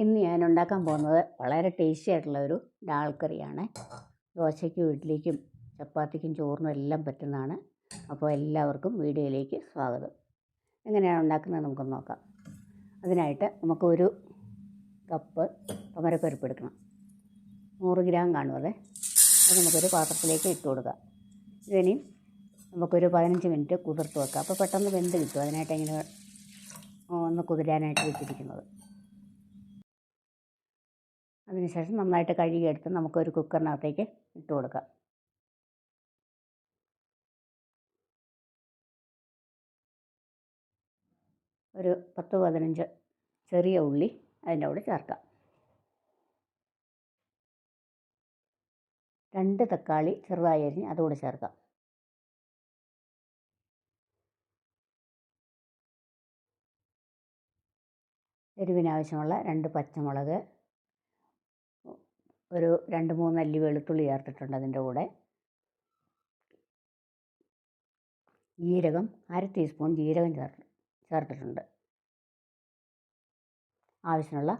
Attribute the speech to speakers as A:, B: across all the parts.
A: ഇന്ന് ഞാൻ ഉണ്ടാക്കാൻ പോകുന്നത് വളരെ ടേസ്റ്റി ആയിട്ടുള്ള ഒരു ഡാൽ കറിയാണ്. ദോശയ്ക്കും ഇഡ്ഡലിക്കും ചപ്പാത്തിക്കും ചോറിനും എല്ലാം പറ്റുന്നതാണ്. അപ്പോൾ എല്ലാവർക്കും വീഡിയോയിലേക്ക് സ്വാഗതം. എങ്ങനെയാണ് ഉണ്ടാക്കുന്നത് നമുക്ക് നോക്കാം. അതിനായിട്ട് നമുക്കൊരു കപ്പ് തുമരപ്പരിപ്പ് എടുക്കണം. നൂറ് ഗ്രാം കാണും അതെ നമുക്കൊരു പാത്രത്തിലേക്ക് ഇട്ട് കൊടുക്കാം. ഇതിനി നമുക്കൊരു പതിനഞ്ച് മിനിറ്റ് കുതിർത്ത് വെക്കാം. അപ്പോൾ പെട്ടെന്ന് വെന്ത് കിട്ടും. അതിനായിട്ട് ഇങ്ങനെ ഒന്ന് കുതിരാനായിട്ട് വെച്ചിരിക്കുന്നത്. അതിനുശേഷം നന്നായിട്ട് കഴുകിയെടുത്ത് നമുക്കൊരു കുക്കറിനകത്തേക്ക് ഇട്ട് കൊടുക്കാം. ഒരു പത്ത് പതിനഞ്ച് ചെറിയ ഉള്ളി അതിന്റെ കൂടെ ചേർക്കാം. രണ്ട് തക്കാളി ചെറുതായി അരിഞ്ഞ് അതുകൂടെ ചേർക്കാം. എരിവിനാവശ്യമുള്ള രണ്ട് പച്ചമുളക് ഒരു രണ്ട് മൂന്ന് അല്ലി വെളുത്തുള്ളി ചേർത്തിട്ടുണ്ട് അതിന്റെ കൂടെ. ജീരകം അര ടീസ്പൂൺ ജീരകം ചേർത്ത് ചേർത്തിട്ടുണ്ട്. ആവശ്യമുള്ള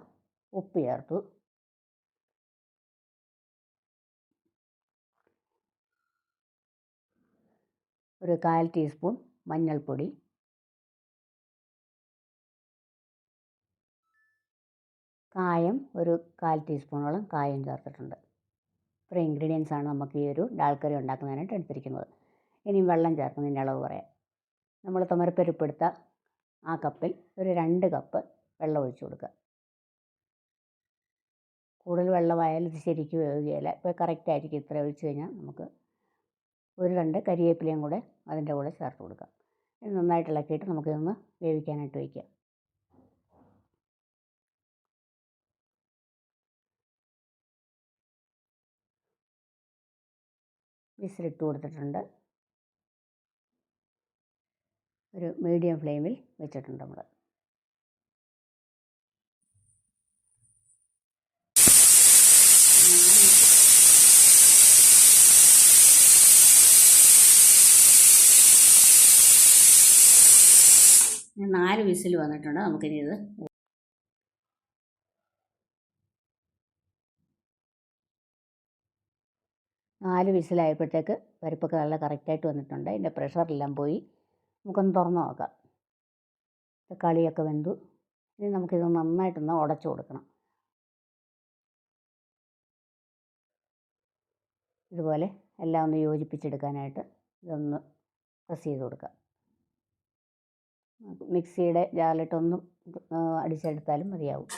A: ഉപ്പ് ചേർത്തു. ഒരു കാൽ ടീസ്പൂൺ മഞ്ഞൾപ്പൊടി. കായം ഒരു കാൽ ടീസ്പൂണോളം കായം ചേർത്തിട്ടുണ്ട്. ഇത്ര ഇൻഗ്രീഡിയൻസ് ആണ് നമുക്ക് ഈ ഒരു ഡാൽ കറി ഉണ്ടാക്കുന്നതിനായിട്ട് എടുത്തിരിക്കുന്നത്. ഇനി വെള്ളം ചേർക്കുന്നതിന്റെ അളവ് പറയാം. നമ്മൾ തുമരപ്പരിപ്പ് ആ കപ്പിൽ ഒരു രണ്ട് കപ്പ് വെള്ളം ഒഴിച്ചു കൊടുക്കുക. കൂടുതൽ വെള്ളമായാലും ഇത് ശരിക്കും വേവുകയില്ല. ഇപ്പോൾ കറക്റ്റ് ആയിരിക്കും ഇത്ര ഒഴിച്ചു കഴിഞ്ഞാൽ നമുക്ക് ഒരു രണ്ട് കരിവേപ്പിലയും കൂടെ അതിന്റെ കൂടെ ചേർത്ത് കൊടുക്കാം. ഇത് നന്നായിട്ട് ഇളക്കിയിട്ട് നമുക്കിതൊന്ന് വേവിക്കാനായിട്ട് വയ്ക്കാം. വിസിലിട്ട് കൊടുത്തിട്ടുണ്ട്. ഒരു മീഡിയം ഫ്ലെയിമിൽ വെച്ചിട്ടുണ്ട് നമ്മൾ നാല് വിസിൽ വന്നിട്ടുണ്ട്. നമുക്കിനി ഇത് നാല് വിസിലായപ്പോഴത്തേക്ക് പരിപ്പൊക്കെ നല്ല കറക്റ്റായിട്ട് വന്നിട്ടുണ്ട്. അതിന്റെ പ്രഷറെല്ലാം പോയി. നമുക്കൊന്ന് തുറന്ന് നോക്കാം. തക്കാളിയൊക്കെ വെന്തു. ഇനി നമുക്കിത് നന്നായിട്ടൊന്ന് ഉടച്ചു കൊടുക്കണം. ഇതുപോലെ എല്ലാം ഒന്ന് യോജിപ്പിച്ചെടുക്കാനായിട്ട് ഇതൊന്ന് പ്രസ് ചെയ്ത് കൊടുക്കാം. മിക്സിയുടെ ജാറിലിട്ടൊന്നും അടിച്ചെടുത്താലും മതിയാവും.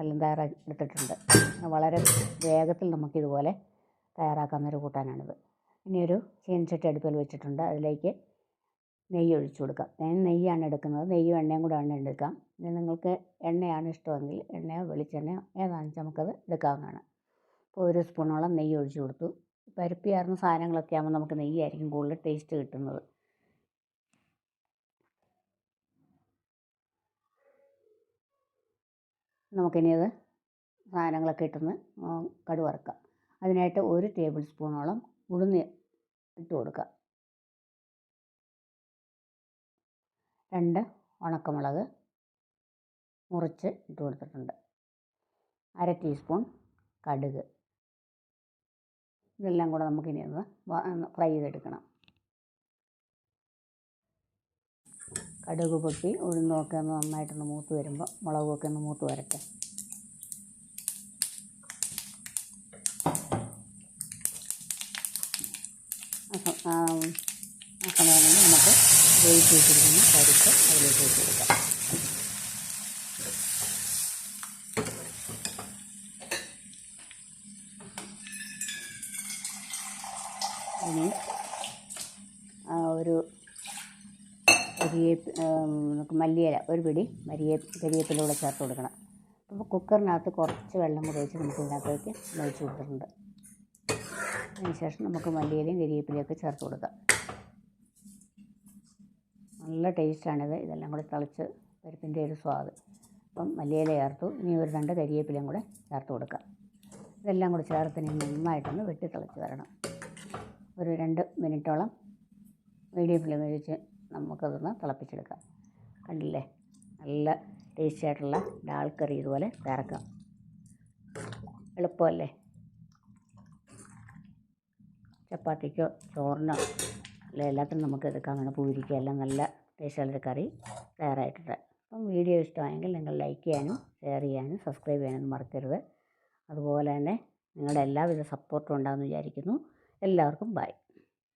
A: എല്ലാം തയ്യാറാക്കി എടുത്തിട്ടുണ്ട് വളരെ വേഗത്തിൽ നമുക്കിതുപോലെ തയ്യാറാക്കാവുന്നൊരു കൂട്ടാനാണിത്. ഇനി ഒരു ചീനച്ചട്ടി അടുപ്പിൽ വെച്ചിട്ടുണ്ട്. അതിലേക്ക് നെയ്യ് ഒഴിച്ചു കൊടുക്കാം. ഞാൻ നെയ്യാണ് എടുക്കുന്നത്. നെയ്യും എണ്ണയും കൂടെ ആണ് എടുക്കാം. ഇനി നിങ്ങൾക്ക് എണ്ണയാണ് ഇഷ്ടമെങ്കിൽ എണ്ണയോ വെളിച്ചെണ്ണയോ ഏതാണെന്ന് വെച്ചാൽ നമുക്കത് എടുക്കാവുന്നതാണ്. ഇപ്പോൾ ഒരു സ്പൂണോളം നെയ്യ് ഒഴിച്ചു കൊടുത്തു. പരിപ്പിയാർന്ന സാധനങ്ങളൊക്കെ ആകുമ്പോൾ നമുക്ക് നെയ്യായിരിക്കും കൂടുതൽ ടേസ്റ്റ് കിട്ടുന്നത്. നമുക്കിനി അത് സാധനങ്ങളൊക്കെ ഇട്ടൊന്ന് കടുവറക്കാം. അതിനായിട്ട് ഒരു ടേബിൾ സ്പൂണോളം ഉഴുന്ന് ഇട്ട് കൊടുക്കുക രണ്ട് ഉണക്കമുളക് മുറിച്ച് ഇട്ട് കൊടുത്തിട്ടുണ്ട്. അര ടീസ്പൂൺ കടുക്. ഇതെല്ലാം കൂടെ നമുക്കിനി ഒന്ന് ഫ്രൈ ചെയ്തെടുക്കണം. കടുക് പൊട്ടി ഉഴുന്നൊക്കെ ഒന്ന് നന്നായിട്ടൊന്ന് മൂത്ത് വരുമ്പോൾ മുളകൊക്കെ ഒന്ന് മൂത്ത് വരട്ടെ. ആ സമയം നമുക്ക് വെയിറ്റ് വെച്ചിരിക്കുന്ന പരിപ്പ് അതിലേക്ക് വെച്ച് കൊടുക്കാം. ഒരു കരിയേപ്പ് മല്ലിയില ഒരു പിടി മരിയേ കരിയേപ്പില കൂടെ ചേർത്ത് കൊടുക്കണം. അപ്പോൾ കുക്കറിനകത്ത് കുറച്ച് വെള്ളം കൂടെ ഒഴിച്ച് നമുക്ക് ഇതിനകത്തേക്ക് ഒഴിച്ച് കൊടുത്തിട്ടുണ്ട്. അതിനുശേഷം നമുക്ക് മല്ലിയിലയും കരിവേപ്പിലയൊക്കെ ചേർത്ത് കൊടുക്കാം. നല്ല ടേസ്റ്റാണിത്. ഇതെല്ലാം കൂടെ തിളച്ച് പരിപ്പിന്റെ ഒരു സ്വാദ്. അപ്പം മല്ലിയില ചേർത്തു. ഇനി ഒരു രണ്ട് കരിയേപ്പിലയും കൂടെ ചേർത്ത് കൊടുക്കാം. ഇതെല്ലാം കൂടി ചേർത്ത് ഇനി നന്നായിട്ടൊന്ന് വെട്ടി തിളച്ച് വരണം. ഒരു രണ്ട് മിനിറ്റോളം മീഡിയം ഫ്ലെയിമിൽ വെച്ച് നമുക്കതൊന്ന് തിളപ്പിച്ചെടുക്കാം. കണ്ടില്ലേ? നല്ല ടേസ്റ്റി ആയിട്ടുള്ള ഡാൽ കറി ഇതുപോലെ തയ്യാറാക്കാം എളുപ്പമല്ലേ? ചപ്പാത്തിക്കോ ചോറിനോ അല്ല എല്ലാത്തിനും നമുക്ക് എടുക്കാൻ അങ്ങനെ പൂരിക്കോ എല്ലാം നല്ല ടേസ്റ്റുള്ളൊരു കറി തയ്യാറായിട്ടുണ്ട്. അപ്പം വീഡിയോ ഇഷ്ടമായെങ്കിൽ നിങ്ങൾ ലൈക്ക് ചെയ്യാനും ഷെയർ ചെയ്യാനും സബ്സ്ക്രൈബ് ചെയ്യാനും മറക്കരുത്. അതുപോലെ തന്നെ നിങ്ങളുടെ എല്ലാവിധ സപ്പോർട്ടും ഉണ്ടാകുമെന്ന് വിചാരിക്കുന്നു. എല്ലാവർക്കും ബൈ.